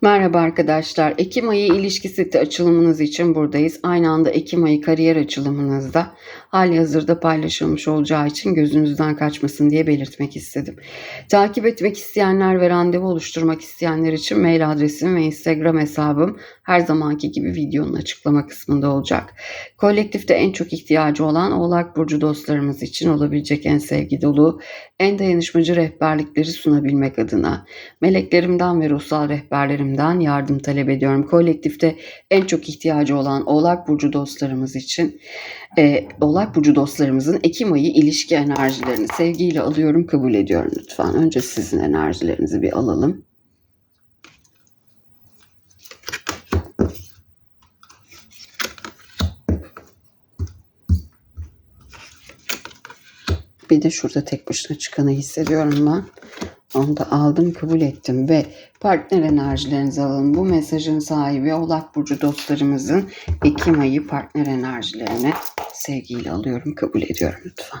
Merhaba arkadaşlar. Ekim ayı ilişki seti açılımınız için buradayız. Aynı anda Ekim ayı kariyer açılımınızda hali hazırda paylaşılmış olacağı için gözünüzden kaçmasın diye belirtmek istedim. Takip etmek isteyenler ve randevu oluşturmak isteyenler için mail adresim ve Instagram hesabım her zamanki gibi videonun açıklama kısmında olacak. Kolektifte en çok ihtiyacı olan Oğlak Burcu dostlarımız için olabilecek en sevgi dolu, en dayanışmacı rehberlikleri sunabilmek adına meleklerimden ve ruhsal rehberlerimden yardım talep ediyorum. Kolektifte en çok ihtiyacı olan Oğlak Burcu dostlarımız için e, Oğlak Burcu dostlarımızın Ekim ayı ilişki enerjilerini sevgiyle alıyorum, kabul ediyorum lütfen. Önce sizin enerjilerinizi bir alalım. Bir de şurada tek başına çıkanı hissediyorum ben. Onu da aldım, kabul ettim ve partner enerjilerinizi alın. Bu mesajın sahibi Oğlak Burcu dostlarımızın Ekim ayı partner enerjilerini sevgiyle alıyorum, kabul ediyorum lütfen.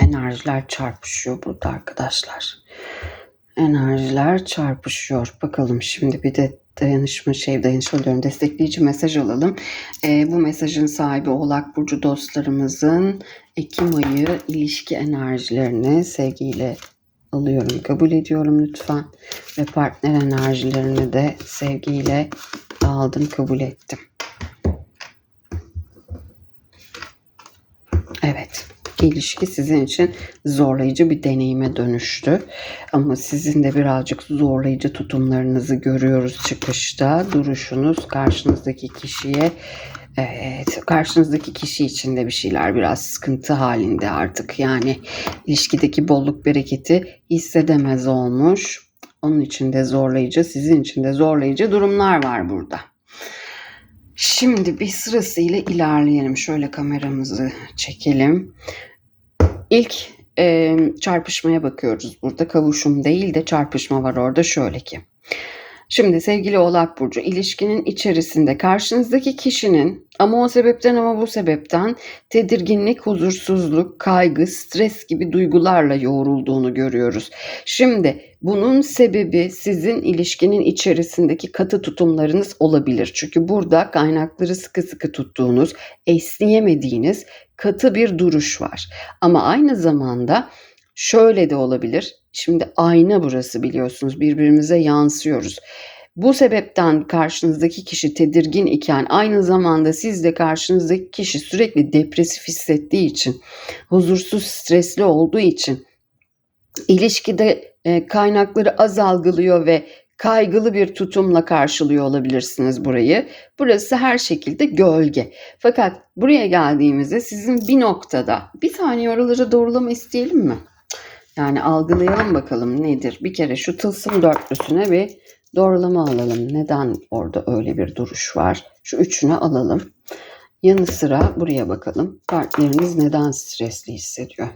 Enerjiler çarpışıyor burada arkadaşlar. Enerjiler çarpışıyor. Bakalım şimdi bir de dayanışma şey dayanışma diyorum destekleyici mesaj alalım. Ee, bu mesajın sahibi Oğlak Burcu dostlarımızın Ekim ayı ilişki enerjilerini sevgiyle alıyorum. Kabul ediyorum lütfen. Ve partner enerjilerini de sevgiyle aldım kabul ettim. Evet ilişki sizin için zorlayıcı bir deneyime dönüştü. Ama sizin de birazcık zorlayıcı tutumlarınızı görüyoruz çıkışta. Duruşunuz karşınızdaki kişiye Evet, karşınızdaki kişi için de bir şeyler biraz sıkıntı halinde artık. Yani ilişkideki bolluk bereketi hissedemez olmuş. Onun için de zorlayıcı, sizin için de zorlayıcı durumlar var burada. Şimdi bir sırasıyla ilerleyelim. Şöyle kameramızı çekelim. İlk e, çarpışmaya bakıyoruz. Burada kavuşum değil de çarpışma var orada şöyle ki. Şimdi sevgili Oğlak Burcu ilişkinin içerisinde karşınızdaki kişinin ama o sebepten ama bu sebepten tedirginlik, huzursuzluk, kaygı, stres gibi duygularla yoğrulduğunu görüyoruz. Şimdi bunun sebebi sizin ilişkinin içerisindeki katı tutumlarınız olabilir. Çünkü burada kaynakları sıkı sıkı tuttuğunuz, esneyemediğiniz katı bir duruş var. Ama aynı zamanda şöyle de olabilir. Şimdi ayna burası biliyorsunuz birbirimize yansıyoruz. Bu sebepten karşınızdaki kişi tedirgin iken aynı zamanda siz de karşınızdaki kişi sürekli depresif hissettiği için, huzursuz, stresli olduğu için ilişkide e, kaynakları az algılıyor ve kaygılı bir tutumla karşılıyor olabilirsiniz burayı. Burası her şekilde gölge. Fakat buraya geldiğimizde sizin bir noktada bir saniye oraları doğrulama isteyelim mi? Yani algılayalım bakalım nedir? Bir kere şu tılsım dörtlüsüne bir doğrulama alalım. Neden orada öyle bir duruş var? Şu üçünü alalım. Yanı sıra buraya bakalım. Partneriniz neden stresli hissediyor?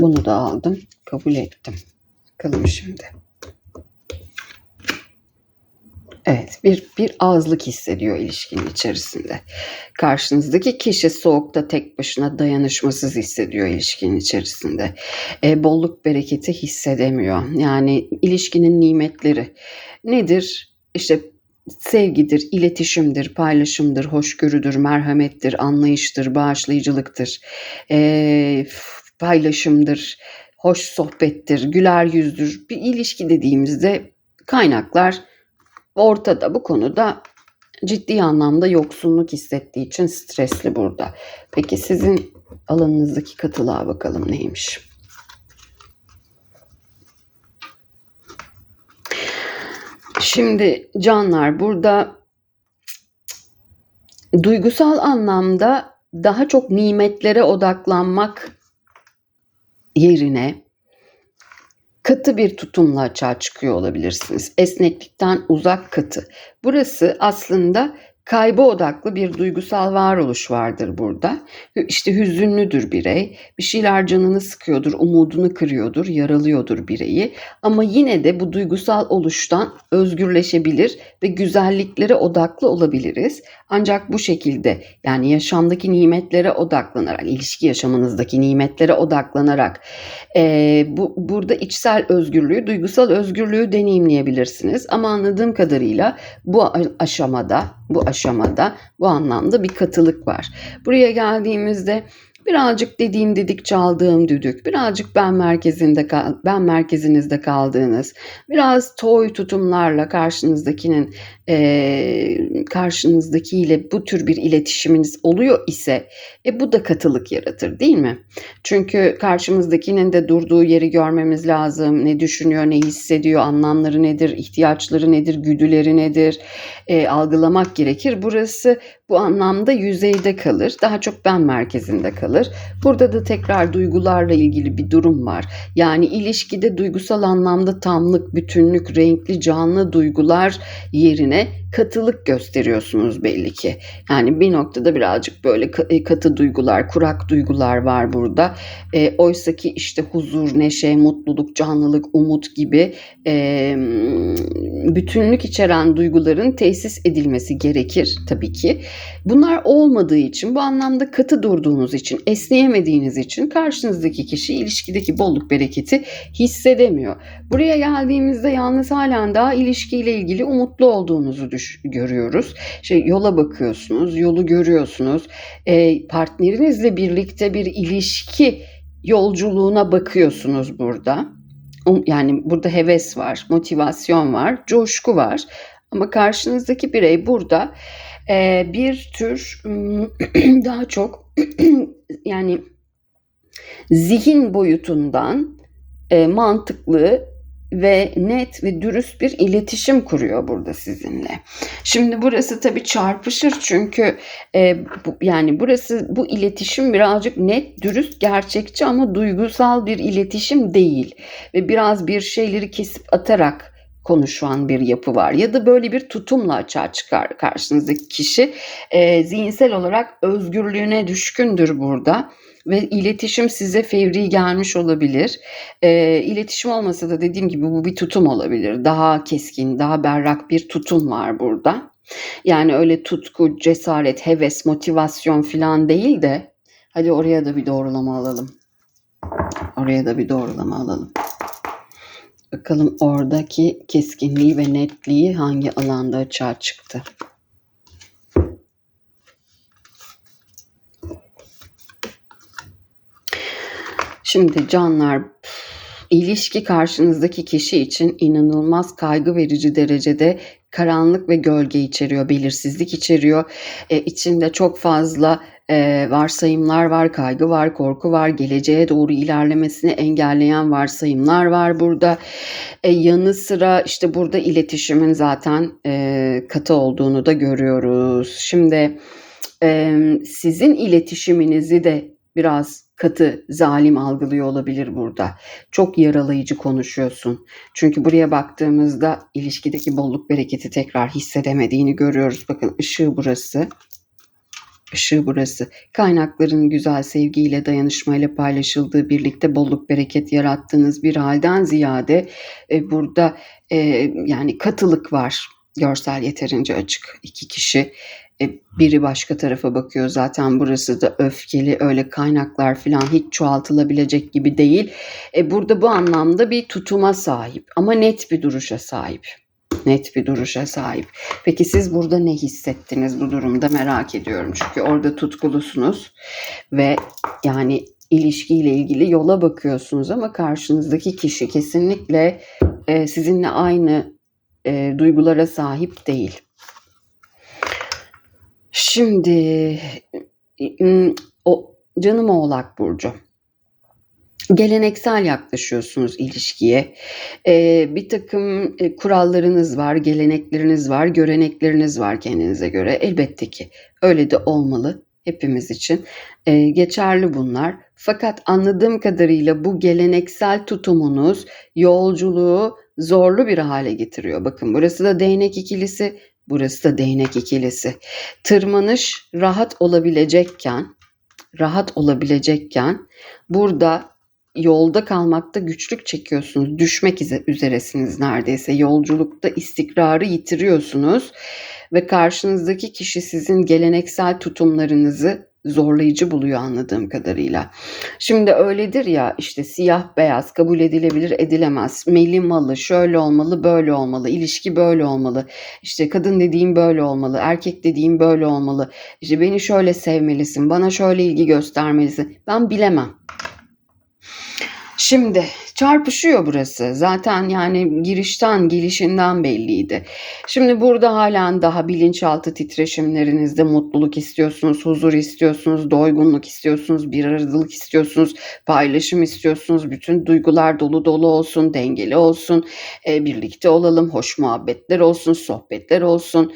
Bunu da aldım. Kabul ettim. Bakalım şimdi. Evet, bir bir azlık hissediyor ilişkinin içerisinde. Karşınızdaki kişi soğukta tek başına dayanışmasız hissediyor ilişkinin içerisinde. E, bolluk bereketi hissedemiyor. Yani ilişkinin nimetleri nedir? İşte sevgidir, iletişimdir, paylaşımdır, hoşgörüdür, merhamettir, anlayıştır, bağışlayıcılıktır, e, paylaşımdır, hoş sohbettir, güler yüzdür. Bir ilişki dediğimizde kaynaklar ortada bu konuda ciddi anlamda yoksunluk hissettiği için stresli burada. Peki sizin alanınızdaki katılığa bakalım neymiş? Şimdi canlar burada duygusal anlamda daha çok nimetlere odaklanmak yerine katı bir tutumla açığa çıkıyor olabilirsiniz. Esneklikten uzak katı. Burası aslında Kayba odaklı bir duygusal varoluş vardır burada. İşte hüzünlüdür birey. Bir şeyler canını sıkıyordur, umudunu kırıyordur, yaralıyordur bireyi. Ama yine de bu duygusal oluştan özgürleşebilir ve güzelliklere odaklı olabiliriz. Ancak bu şekilde yani yaşamdaki nimetlere odaklanarak, ilişki yaşamınızdaki nimetlere odaklanarak e, bu burada içsel özgürlüğü, duygusal özgürlüğü deneyimleyebilirsiniz. Ama anladığım kadarıyla bu aşamada, bu aşamada bu anlamda bir katılık var. Buraya geldiğimizde birazcık dediğim dedik çaldığım düdük, birazcık ben merkezinde ben merkezinizde kaldığınız, biraz toy tutumlarla karşınızdakinin e, karşınızdakiyle bu tür bir iletişiminiz oluyor ise e, bu da katılık yaratır değil mi? Çünkü karşımızdakinin de durduğu yeri görmemiz lazım. Ne düşünüyor, ne hissediyor, anlamları nedir, ihtiyaçları nedir, güdüleri nedir e, algılamak gerekir. Burası bu anlamda yüzeyde kalır. Daha çok ben merkezinde kalır. Burada da tekrar duygularla ilgili bir durum var. Yani ilişkide duygusal anlamda tamlık, bütünlük, renkli, canlı duygular yerine katılık gösteriyorsunuz belli ki. Yani bir noktada birazcık böyle e, katı duygular, kurak duygular var burada. E, Oysa ki işte huzur, neşe, mutluluk, canlılık, umut gibi e, bütünlük içeren duyguların tesis edilmesi gerekir tabii ki. Bunlar olmadığı için bu anlamda katı durduğunuz için, esneyemediğiniz için karşınızdaki kişi ilişkideki bolluk bereketi hissedemiyor. Buraya geldiğimizde yalnız halen daha ilişkiyle ilgili umutlu olduğunuzu düş görüyoruz. Şey yola bakıyorsunuz, yolu görüyorsunuz. E, partnerinizle birlikte bir ilişki yolculuğuna bakıyorsunuz burada. Yani burada heves var, motivasyon var, coşku var. Ama karşınızdaki birey burada e, bir tür daha çok yani zihin boyutundan e, mantıklı ve net ve dürüst bir iletişim kuruyor burada sizinle. Şimdi burası tabii çarpışır çünkü e, bu, yani burası bu iletişim birazcık net, dürüst, gerçekçi ama duygusal bir iletişim değil. Ve biraz bir şeyleri kesip atarak konuşan bir yapı var. Ya da böyle bir tutumla açığa çıkar karşınızdaki kişi. E, zihinsel olarak özgürlüğüne düşkündür burada ve iletişim size fevri gelmiş olabilir. E, iletişim olmasa da dediğim gibi bu bir tutum olabilir. Daha keskin, daha berrak bir tutum var burada. Yani öyle tutku, cesaret, heves, motivasyon falan değil de hadi oraya da bir doğrulama alalım. Oraya da bir doğrulama alalım. Bakalım oradaki keskinliği ve netliği hangi alanda açığa çıktı. Şimdi canlar ilişki karşınızdaki kişi için inanılmaz kaygı verici derecede karanlık ve gölge içeriyor, belirsizlik içeriyor. E, içinde çok fazla e, varsayımlar var, kaygı var, korku var, geleceğe doğru ilerlemesini engelleyen varsayımlar var burada. E, yanı sıra işte burada iletişimin zaten e, katı olduğunu da görüyoruz. Şimdi e, sizin iletişiminizi de biraz katı, zalim algılıyor olabilir burada. Çok yaralayıcı konuşuyorsun. Çünkü buraya baktığımızda ilişkideki bolluk bereketi tekrar hissedemediğini görüyoruz. Bakın ışığı burası ışığı burası. Kaynakların güzel sevgiyle, dayanışmayla paylaşıldığı, birlikte bolluk bereket yarattığınız bir halden ziyade e, burada e, yani katılık var. Görsel yeterince açık. iki kişi e, biri başka tarafa bakıyor zaten burası da öfkeli öyle kaynaklar falan hiç çoğaltılabilecek gibi değil. E, burada bu anlamda bir tutuma sahip ama net bir duruşa sahip net bir duruşa sahip. Peki siz burada ne hissettiniz bu durumda merak ediyorum. Çünkü orada tutkulusunuz ve yani ilişkiyle ilgili yola bakıyorsunuz ama karşınızdaki kişi kesinlikle e, sizinle aynı e, duygulara sahip değil. Şimdi o canım Oğlak burcu geleneksel yaklaşıyorsunuz ilişkiye. Ee, bir takım e, kurallarınız var, gelenekleriniz var, görenekleriniz var kendinize göre. Elbette ki öyle de olmalı hepimiz için. Ee, geçerli bunlar. Fakat anladığım kadarıyla bu geleneksel tutumunuz yolculuğu zorlu bir hale getiriyor. Bakın burası da değnek ikilisi, Burası da değnek ikilisi. Tırmanış rahat olabilecekken, rahat olabilecekken burada yolda kalmakta güçlük çekiyorsunuz. Düşmek üzeresiniz neredeyse. Yolculukta istikrarı yitiriyorsunuz ve karşınızdaki kişi sizin geleneksel tutumlarınızı zorlayıcı buluyor anladığım kadarıyla. Şimdi öyledir ya işte siyah beyaz kabul edilebilir edilemez. Meli malı şöyle olmalı böyle olmalı. ilişki böyle olmalı. İşte kadın dediğim böyle olmalı. Erkek dediğim böyle olmalı. İşte beni şöyle sevmelisin. Bana şöyle ilgi göstermelisin. Ben bilemem. Şimdi çarpışıyor burası. Zaten yani girişten gelişinden belliydi. Şimdi burada halen daha bilinçaltı titreşimlerinizde mutluluk istiyorsunuz, huzur istiyorsunuz, doygunluk istiyorsunuz, bir aradalık istiyorsunuz, paylaşım istiyorsunuz. Bütün duygular dolu dolu olsun, dengeli olsun, e, birlikte olalım, hoş muhabbetler olsun, sohbetler olsun.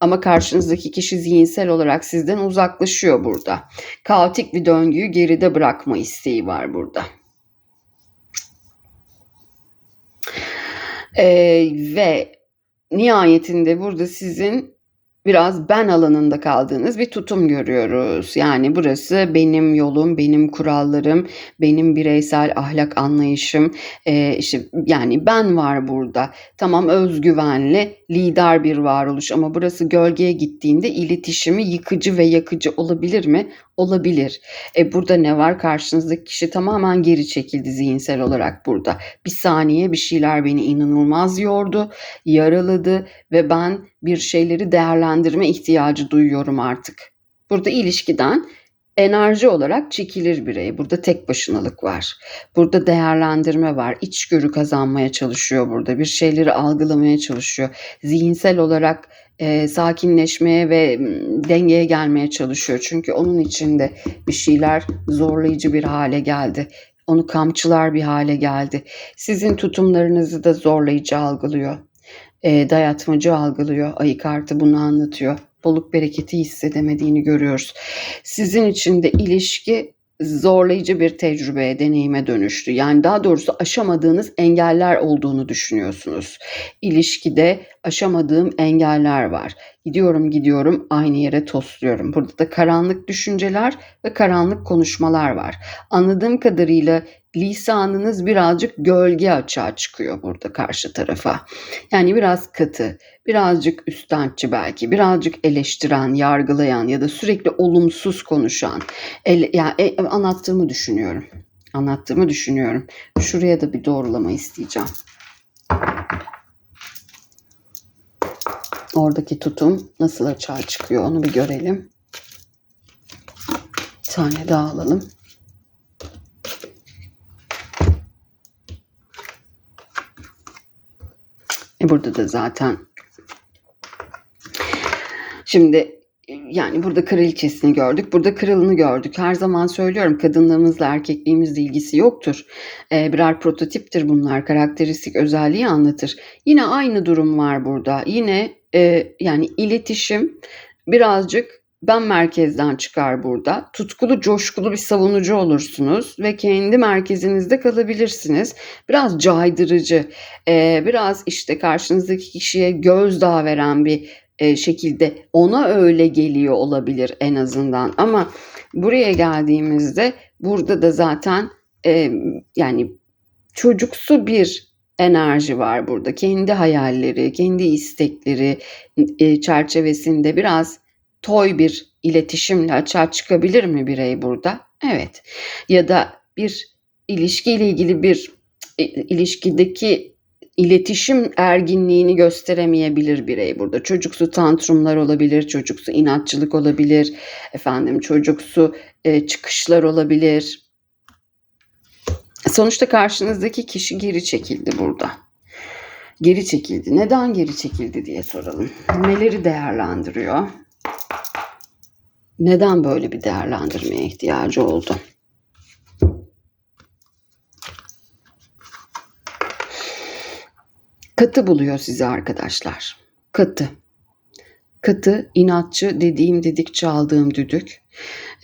Ama karşınızdaki kişi zihinsel olarak sizden uzaklaşıyor burada. Kaotik bir döngüyü geride bırakma isteği var burada. Ee, ve nihayetinde burada sizin biraz ben alanında kaldığınız bir tutum görüyoruz. Yani burası benim yolum, benim kurallarım, benim bireysel ahlak anlayışım. Ee, işte yani ben var burada. Tamam özgüvenli, lider bir varoluş ama burası gölgeye gittiğinde iletişimi yıkıcı ve yakıcı olabilir mi? Olabilir. E burada ne var? Karşınızdaki kişi tamamen geri çekildi zihinsel olarak burada. Bir saniye bir şeyler beni inanılmaz yordu, yaraladı ve ben bir şeyleri değerlendirme ihtiyacı duyuyorum artık. Burada ilişkiden enerji olarak çekilir birey. Burada tek başınalık var. Burada değerlendirme var. İçgörü kazanmaya çalışıyor burada. Bir şeyleri algılamaya çalışıyor. Zihinsel olarak e, sakinleşmeye ve dengeye gelmeye çalışıyor. Çünkü onun içinde bir şeyler zorlayıcı bir hale geldi. Onu kamçılar bir hale geldi. Sizin tutumlarınızı da zorlayıcı algılıyor. E, dayatmacı algılıyor. Ayı kartı bunu anlatıyor. Bolluk bereketi hissedemediğini görüyoruz. Sizin için de ilişki zorlayıcı bir tecrübeye, deneyime dönüştü. Yani daha doğrusu aşamadığınız engeller olduğunu düşünüyorsunuz. İlişkide aşamadığım engeller var. Gidiyorum gidiyorum aynı yere tosluyorum. Burada da karanlık düşünceler ve karanlık konuşmalar var. Anladığım kadarıyla lisanınız birazcık gölge açığa çıkıyor burada karşı tarafa. Yani biraz katı, birazcık üsttençi belki, birazcık eleştiren, yargılayan ya da sürekli olumsuz konuşan. El, yani e, anlattığımı düşünüyorum. Anlattığımı düşünüyorum. Şuraya da bir doğrulama isteyeceğim. Oradaki tutum nasıl açığa çıkıyor onu bir görelim. Bir tane daha alalım. E burada da zaten şimdi yani burada kraliçesini gördük. Burada kralını gördük. Her zaman söylüyorum kadınlığımızla erkekliğimizle ilgisi yoktur. Ee, birer prototiptir bunlar. Karakteristik özelliği anlatır. Yine aynı durum var burada. Yine e, yani iletişim birazcık ben merkezden çıkar burada. Tutkulu, coşkulu bir savunucu olursunuz ve kendi merkezinizde kalabilirsiniz. Biraz caydırıcı, e, biraz işte karşınızdaki kişiye gözdağı veren bir e, şekilde ona öyle geliyor olabilir en azından. Ama buraya geldiğimizde burada da zaten e, yani çocuksu bir enerji var burada. Kendi hayalleri, kendi istekleri çerçevesinde biraz toy bir iletişimle açığa çıkabilir mi birey burada? Evet. Ya da bir ilişkiyle ilgili bir e, ilişkideki iletişim erginliğini gösteremeyebilir birey burada. Çocuksu tantrumlar olabilir, çocuksu inatçılık olabilir, efendim çocuksu e, çıkışlar olabilir. Sonuçta karşınızdaki kişi geri çekildi burada. Geri çekildi. Neden geri çekildi diye soralım. Neleri değerlendiriyor? Neden böyle bir değerlendirmeye ihtiyacı oldu? Katı buluyor sizi arkadaşlar. Katı. Katı, inatçı, dediğim dedik çaldığım düdük.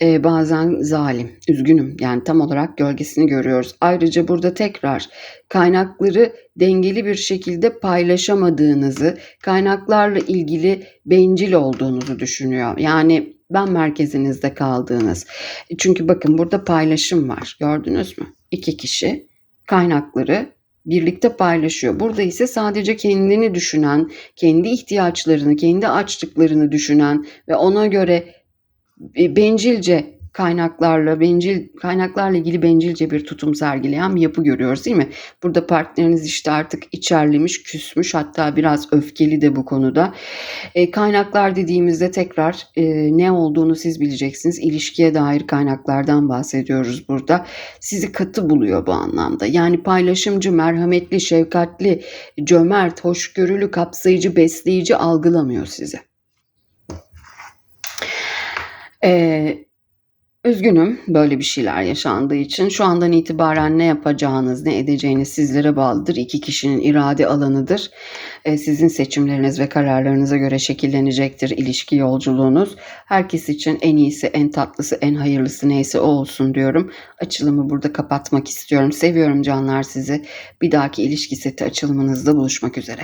Ee, bazen zalim, üzgünüm. Yani tam olarak gölgesini görüyoruz. Ayrıca burada tekrar kaynakları dengeli bir şekilde paylaşamadığınızı, kaynaklarla ilgili bencil olduğunuzu düşünüyor. Yani ben merkezinizde kaldığınız. Çünkü bakın burada paylaşım var. Gördünüz mü? İki kişi kaynakları birlikte paylaşıyor. Burada ise sadece kendini düşünen, kendi ihtiyaçlarını, kendi açlıklarını düşünen ve ona göre e, bencilce kaynaklarla, bencil kaynaklarla ilgili bencilce bir tutum sergileyen bir yapı görüyoruz değil mi? Burada partneriniz işte artık içerlemiş, küsmüş hatta biraz öfkeli de bu konuda. E, kaynaklar dediğimizde tekrar e, ne olduğunu siz bileceksiniz. İlişkiye dair kaynaklardan bahsediyoruz burada. Sizi katı buluyor bu anlamda. Yani paylaşımcı, merhametli, şefkatli, cömert, hoşgörülü, kapsayıcı, besleyici algılamıyor sizi. Ee, üzgünüm böyle bir şeyler yaşandığı için. Şu andan itibaren ne yapacağınız, ne edeceğiniz sizlere bağlıdır. İki kişinin irade alanıdır. Ee, sizin seçimleriniz ve kararlarınıza göre şekillenecektir ilişki yolculuğunuz. Herkes için en iyisi, en tatlısı, en hayırlısı neyse o olsun diyorum. Açılımı burada kapatmak istiyorum. Seviyorum canlar sizi. Bir dahaki ilişki seti açılımınızda buluşmak üzere.